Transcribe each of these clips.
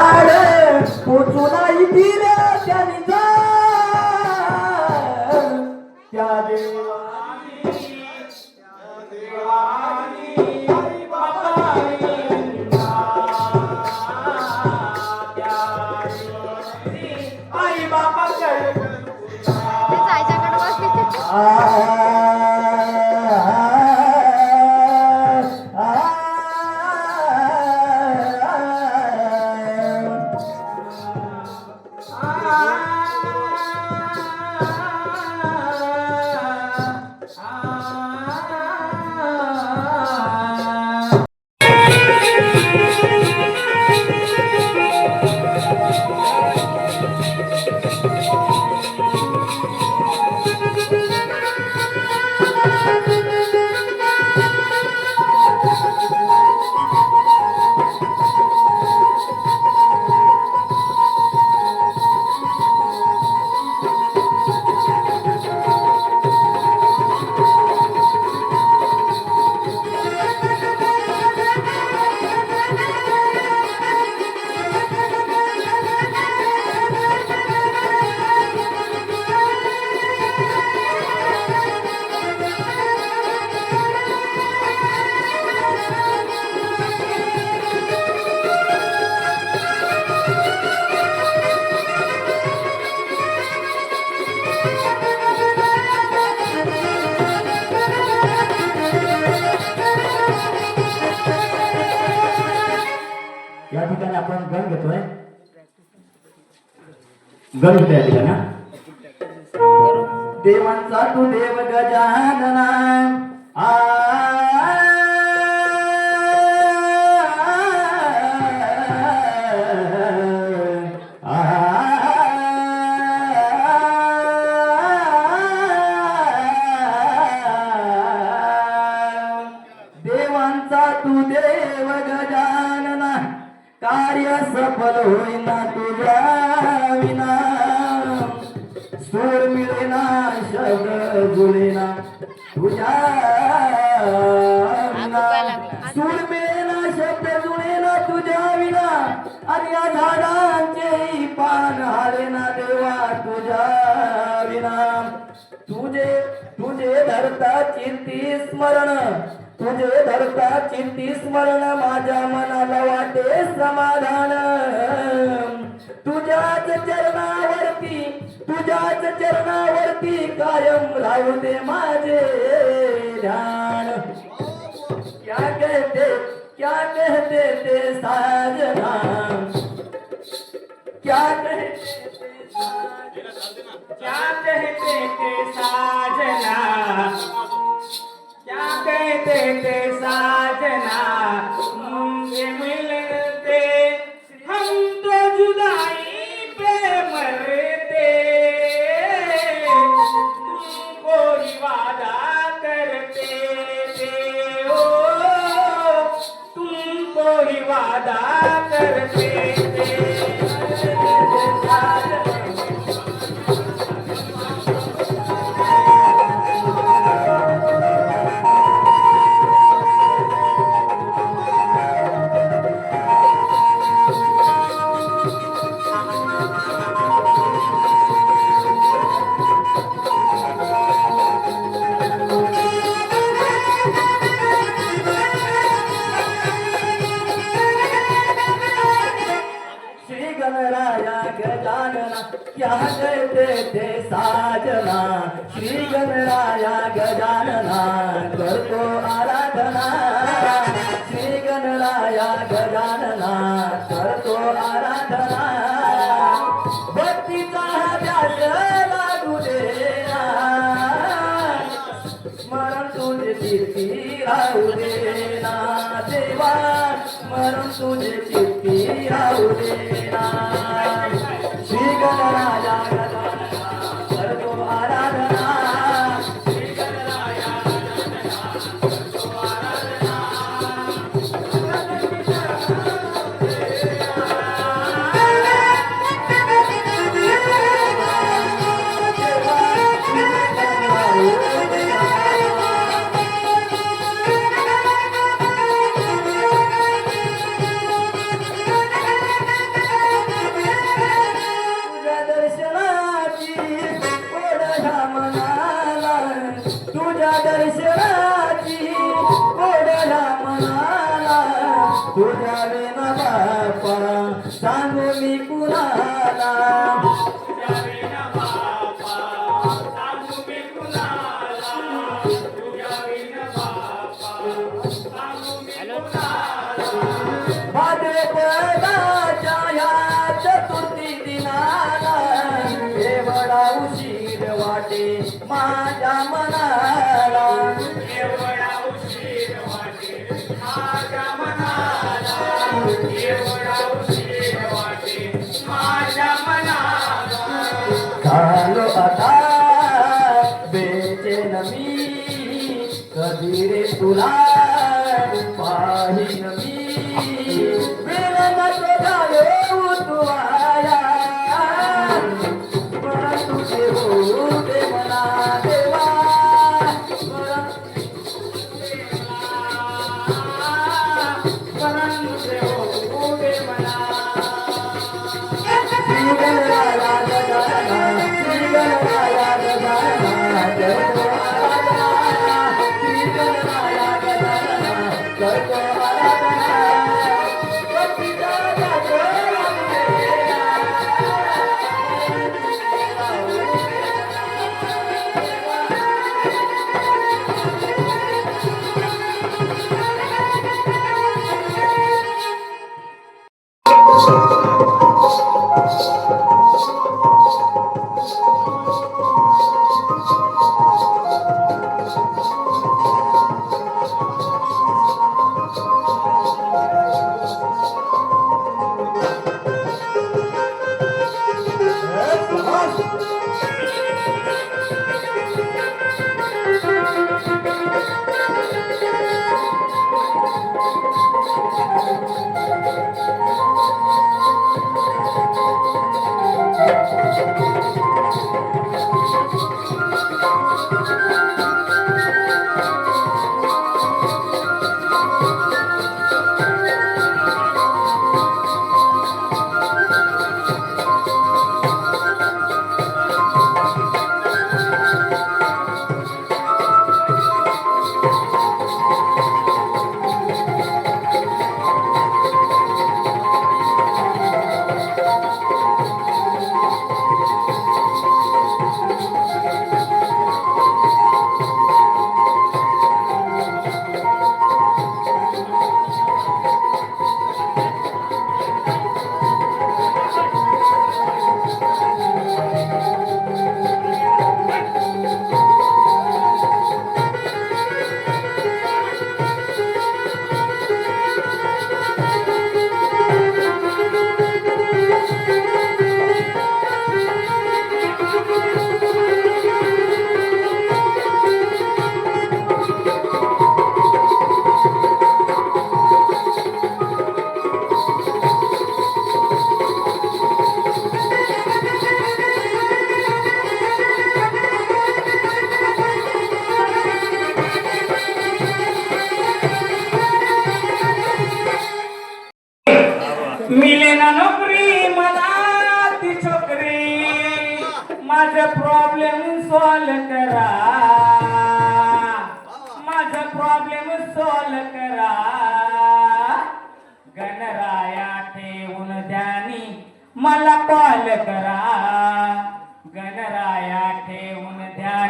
झाड पोचू नाही दिल्या त्यांनी जा त्या गण घेतोय या ठिकाणी. देवांचा तू देव गजानना. आ. देवांचा तू देव गजानना. कार्य सफल होईना तुझ्या विना. आणि या झाडांचे पान हालेना देवा तुझ्या विना. तुझे तुझे धरता चिंती स्मरण. तुझे धरता चिंती स्मरण माझ्या मनाला वाटे समाधान. तुझ्याच चरणावरती तुझ्याच चरणावरती कायम राहू दे माझे ध्यान. क्या कहते क्या कहते ते साजना क्या कहते क्या कहते थे साजना क्या कहते थे साजना श्री गणराया गजानना करतो आराधना. श्री गणराया गजानना करतो आराधना. भक्तीचा हा लागू देना स्मरण तुझे चित्ती राहू देना देवा. स्मरण तुझे चित्ती राहू देना श्री गणराजा तुला पाहिजे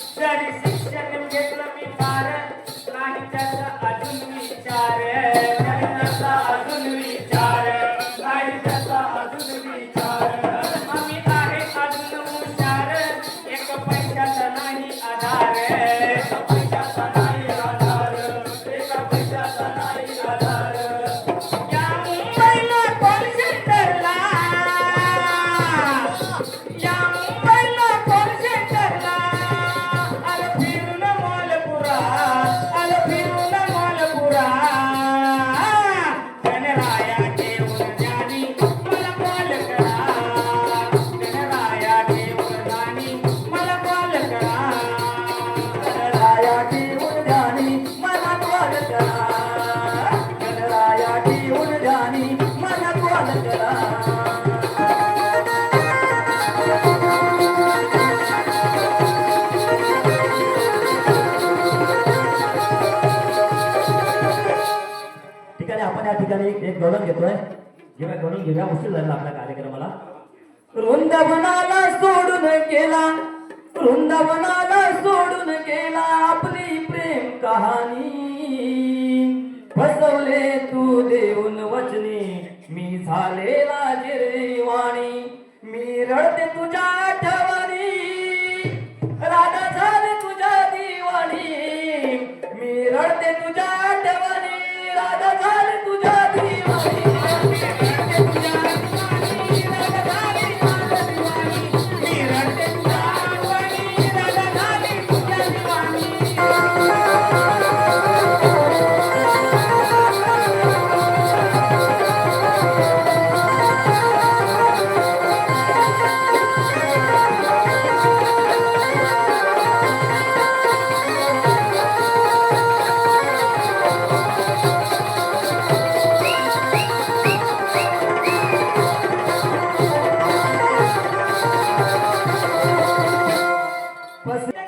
शिक्षण शिक्षण घेतलं मी कारण नाही त्याचा ठिकाणी एक जेव्हा गौरव घेऊया उशीर आपल्या कार्यक्रमाला. वृंदावनाला सोडून केला वृंदावनाला सोडून केला आपली प्रेम कहाणी. फस Mas...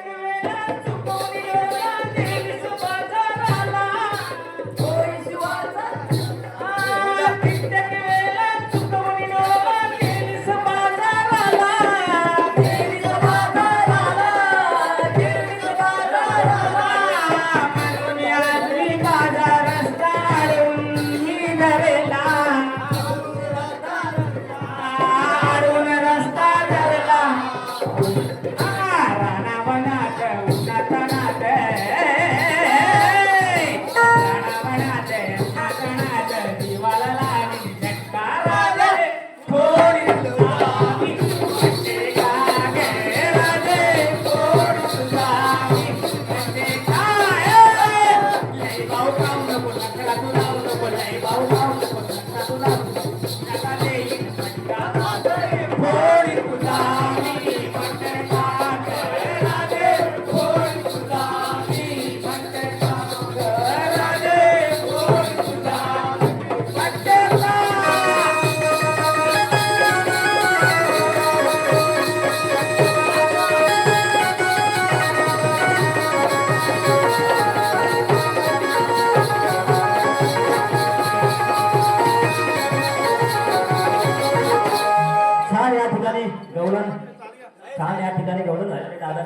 गवळण छान या ठिकाणी गवळण आहे दादा